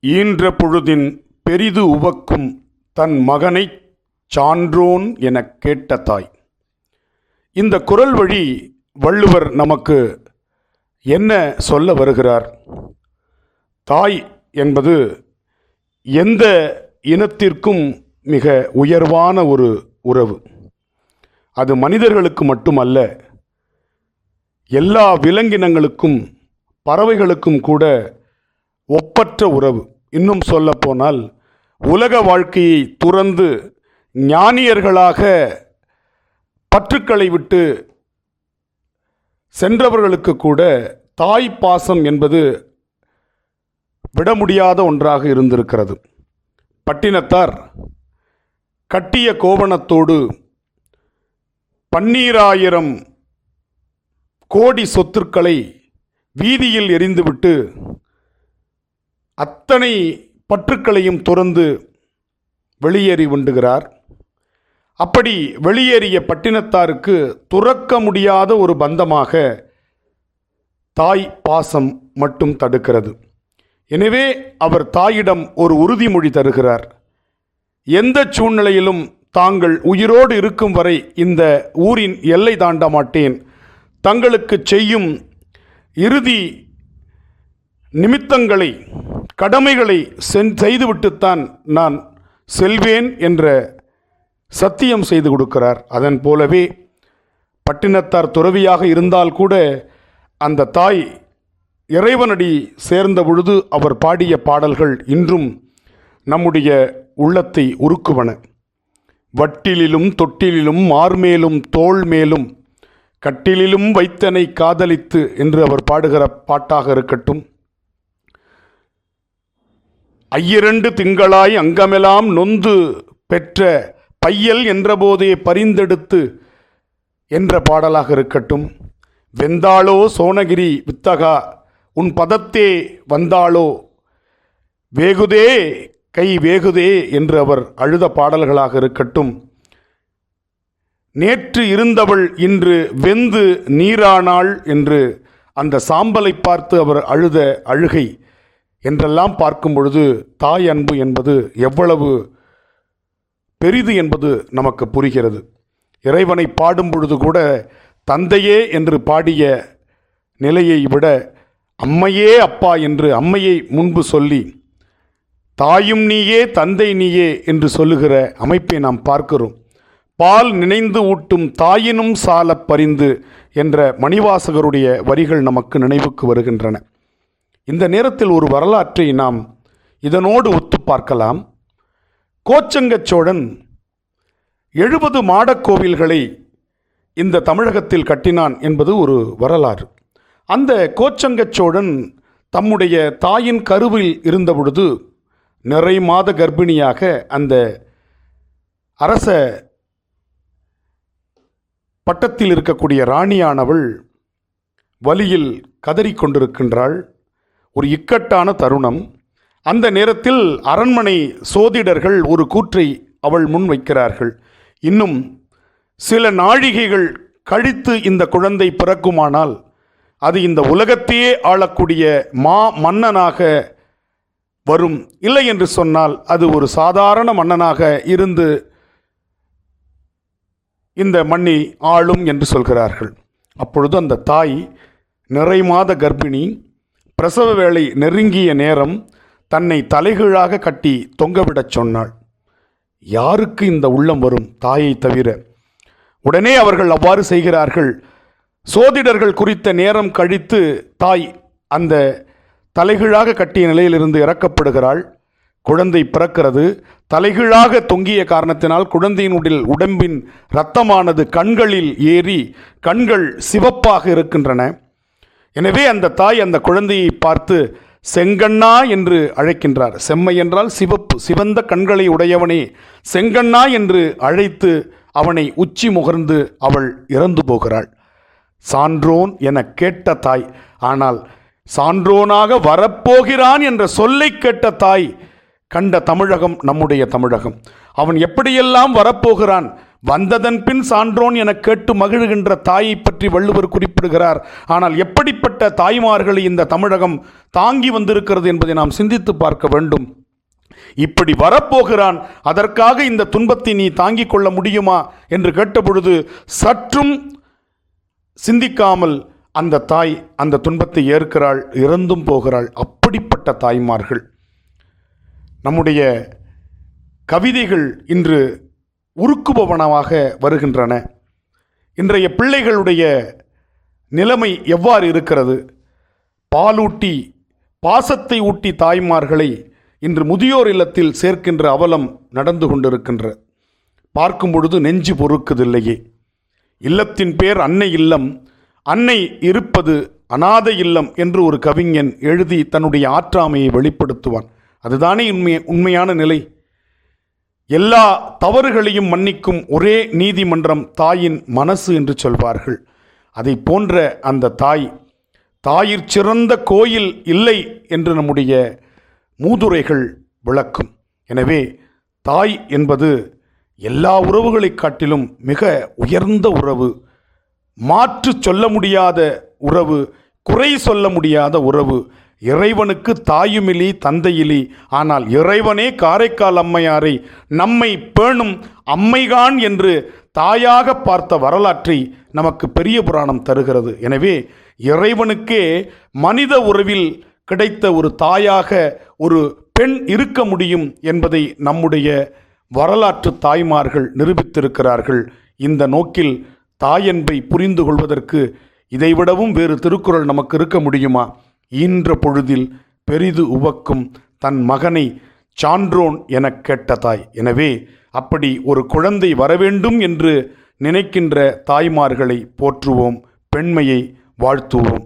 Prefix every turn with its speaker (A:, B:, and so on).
A: ஈன்ற பொழுதின் பெரிது உவக்கும் தன் மகனைச் சான்றோன் எனக் கேட்ட தாய். இந்த குரல் வழி வள்ளுவர் நமக்கு என்ன சொல்ல வருகிறார்? தாய் என்பது எந்த இனத்திற்கும் மிக உயர்வான ஒரு உறவு. அது மனிதர்களுக்கு மட்டுமல்ல எல்லா விலங்கினங்களுக்கும் பறவைகளுக்கும் கூட ஒப்பற்ற உறவு. இன்னும் சொல்லப்போனால் உலக வாழ்க்கையை துறந்து ஞானியர்களாக பற்றுக்களை விட்டு சென்றவர்களுக்கு கூட தாய் பாசம் என்பது விட முடியாத ஒன்றாக இருந்திருக்கிறது. பட்டினத்தார் கட்டிய கோவணத்தோடு பன்னீராயிரம் கோடி சொத்துக்களை வீதியில் எரிந்துவிட்டு அத்தனை பற்றுக்களையும் துறந்து வெளியேறி உண்டுகிறார். அப்படி வெளியேறிய பட்டினத்தாருக்கு துறக்க முடியாத ஒரு பந்தமாக தாய் பாசம் மட்டும் தடுக்கிறது. எனவே அவர் தாயிடம் ஒரு உறுதிமொழி தருகிறார். எந்த சூழ்நிலையிலும் தாங்கள் உயிரோடு இருக்கும் வரை இந்த ஊரின் எல்லை தாண்ட மாட்டேன். தங்களுக்கு செய்யும் இறுதி நிமித்தங்களை கடமைகளை சென் செய்துவிட்டுத்தான் நான் செல்வேன் என்ற சத்தியம் செய்து கொடுக்கிறார். அதன் போலவே பட்டினத்தார் துறவியாக இருந்தால் கூட அந்த தாய் இறைவனடி சேர்ந்த பொழுது அவர் பாடிய பாடல்கள் இன்றும் நம்முடைய உள்ளத்தை உருக்குவன. வட்டிலிலும் தொட்டிலிலும் மார்மேலும் தோள் மேலும் கட்டிலிலும் வைத்தனை காதலித்து என்று அவர் பாடுகிற பாட்டாக இருக்கட்டும். ஐயிரண்டு திங்களாய் அங்கமெல்லாம் நொந்து பெற்ற பையல் என்றபோதே பரிந்தெடுத்து என்ற பாடலாக இருக்கட்டும். வெந்தாளோ சோனகிரி வித்தகா உன் பதத்தே வந்தாளோ வேகுதே கை வேகுதே என்று அவர் அழுத பாடல்களாக இருக்கட்டும். நேற்று இருந்தவள் இன்று வெந்து நீரானாள் என்று அந்த சாம்பலை பார்த்து அவர் அழுத அழுகை என்றெல்லாம் பார்க்கும் பொழுது தாய் அன்பு என்பது எவ்வளவு பெரிது என்பது நமக்கு புரிகிறது. இறைவனை பாடும் பொழுது கூட தந்தையே என்று பாடிய நிலையை விட அம்மையே அப்பா என்று அம்மையை முன்பு சொல்லி தாயும் நீயே தந்தை நீயே என்று சொல்லுகிற அமைப்பை நாம் பார்க்கிறோம். பால் நினைந்து ஊட்டும் தாயினும் சாலப் பரிந்து என்ற மணிவாசகருடைய வரிகள் நமக்கு நினைவுக்கு வருகின்றன. இந்த நேரத்தில் ஒரு வரலாற்றை நாம் இதனோடு ஒத்து பார்க்கலாம். கோச்சங்கச் சோழன் எழுபது மாடக் கோவில்களை இந்த தமிழகத்தில் கட்டினான் என்பது ஒரு வரலாறு. அந்த கோச்சங்கச் சோழன் தம்முடைய தாயின் கருவில் இருந்தபொழுது நிறை மாத கர்ப்பிணியாக அந்த அரச பட்டத்தில் இருக்கக்கூடிய ராணியானவள் வலியில் கதறிக்கொண்டிருக்கின்றாள் ஒரு இக்கட்டான தருணம். அந்த நேரத்தில் அரண்மனை சோதிடர்கள் ஒரு கூற்றை அவள் முன் வைக்கிறார்கள். இன்னும் சில நாழிகைகள் கழித்து இந்த குழந்தை பிறக்குமானால் அது இந்த உலகத்தையே ஆளக்கூடிய மா மன்னனாக வரும். இல்லை என்று சொன்னால் அது ஒரு சாதாரண மன்னனாக இருந்து இந்த மண்ணை ஆளும் என்று சொல்கிறார்கள். அப்பொழுது அந்த தாய் நிறை மாத கர்ப்பிணி பிரசவ வேளை நெருங்கிய நேரம் தன்னை தலைகீழாக கட்டி தொங்கவிடச் சொன்னாள். யாருக்கு இந்த உள்ளம் வரும் தாயை தவிர? உடனே அவர்கள் அவ்வாறு செய்கிறார்கள். சோதிடர்கள் குறித்த நேரம் கழித்து தாய் அந்த தலைகீழாக கட்டிய நிலையிலிருந்து இறக்கப்படுகிறாள். குழந்தை பிறக்கிறது. தலைகீழாக தொங்கிய காரணத்தினால் குழந்தையினுடைய உடம்பின் இரத்தமானது கண்களில் ஏறி கண்கள் சிவப்பாக இருக்கின்றன. எனவே அந்த தாய் அந்த குழந்தையை பார்த்து செங்கண்ணா என்று அழைக்கின்றார். செம்மை என்றால் சிவப்பு சிவந்த கண்களை உடையவனே. செங்கண்ணா என்று அழைத்து அவனை உச்சி முகர்ந்து அவள் இறந்து போகிறாள். சான்றோன் என கேட்ட தாய் ஆனால் சான்றோனாக வரப்போகிறான் என்ற சொல்லை கேட்ட தாய் கண்ட தமிழகம் நம்முடைய தமிழகம். அவன் எப்படியெல்லாம் வரப்போகிறான்? வந்ததன் பின் சான்றோன் என கேட்டு மகிழ்கின்ற தாயை பற்றி வள்ளுவர் குறிப்பிடுகிறார். ஆனால் எப்படிப்பட்ட தாய்மார்களை இந்த தமிழகம் தாங்கி வந்திருக்கிறது என்பதை நாம் சிந்தித்து பார்க்க வேண்டும். இப்படி வரப்போகிறான் அதற்காக இந்த துன்பத்தை நீ தாங்கிக் கொள்ள முடியுமா? என்று கேட்டபொழுது சற்றும் சிந்திக்காமல் அந்த தாய் அந்த துன்பத்தை ஏற்கிறாள் இறந்தும் போகிறாள். அப்படிப்பட்ட தாய்மார்கள். நம்முடைய கவிதைகள் இன்று உருக்குபவனமாக வருகின்றன. இன்றைய பிள்ளைகளுடைய நிலைமை எவ்வாறு இருக்கிறது? பாலூட்டி பாசத்தை ஊட்டி தாய்மார்களை இன்று முதியோர் இல்லத்தில் சேர்க்கின்ற அவலம் நடந்து கொண்டிருக்கின்ற பார்க்கும் பொழுது நெஞ்சு பொறுக்குதில்லையே. இல்லத்தின் பேர் அன்னை இல்லம் அன்னை இருப்பது அனாதை இல்லம் என்று ஒரு கவிஞன் எழுதி தன்னுடைய ஆற்றாமையை வெளிப்படுத்துவான். அதுதானே உண்மை உண்மையான நிலை? எல்லா தவறுகளையும் மன்னிக்கும் ஒரே நீதிமன்றம் தாயின் மனசு என்று சொல்வார்கள். அதை போன்ற அந்த தாய் தாயிற் சிறந்த கோயில் இல்லை என்று நம்முடைய மூதுரைகள் விளக்கும். எனவே தாய் என்பது எல்லா உறவுகளைக் காட்டிலும் மிக உயர்ந்த உறவு. மாற்று சொல்ல முடியாத உறவு குறை சொல்ல முடியாத உறவு. இறைவனுக்கு தாயுமிலி தந்தையிலி. ஆனால் இறைவனே காரைக்கால் அம்மையாரை நம்மை பேணும் அம்மைகான் என்று தாயாக பார்த்த வரலாற்றை நமக்கு பெரிய புராணம் தருகிறது. எனவே இறைவனுக்கே மனித உறவில் கிடைத்த ஒரு தாயாக ஒரு பெண் இருக்க முடியும் என்பதை நம்முடைய வரலாற்று தாய்மார்கள் நிரூபித்திருக்கிறார்கள். இந்த நோக்கில் தாயன்பை புரிந்து கொள்வதற்கு இதைவிடவும் வேறு திருக்குறள் நமக்கு இருக்க முடியுமா? ஈன்ற பொழுதில் பெரிது உவக்கும் தன் மகனை சான்றோன் எனக் கேட்ட தாய். எனவே அப்படி ஒரு குழந்தை வரவேண்டும் என்று நினைக்கின்ற தாய்மார்களை போற்றுவோம் பெண்மையை வாழ்த்துவோம்.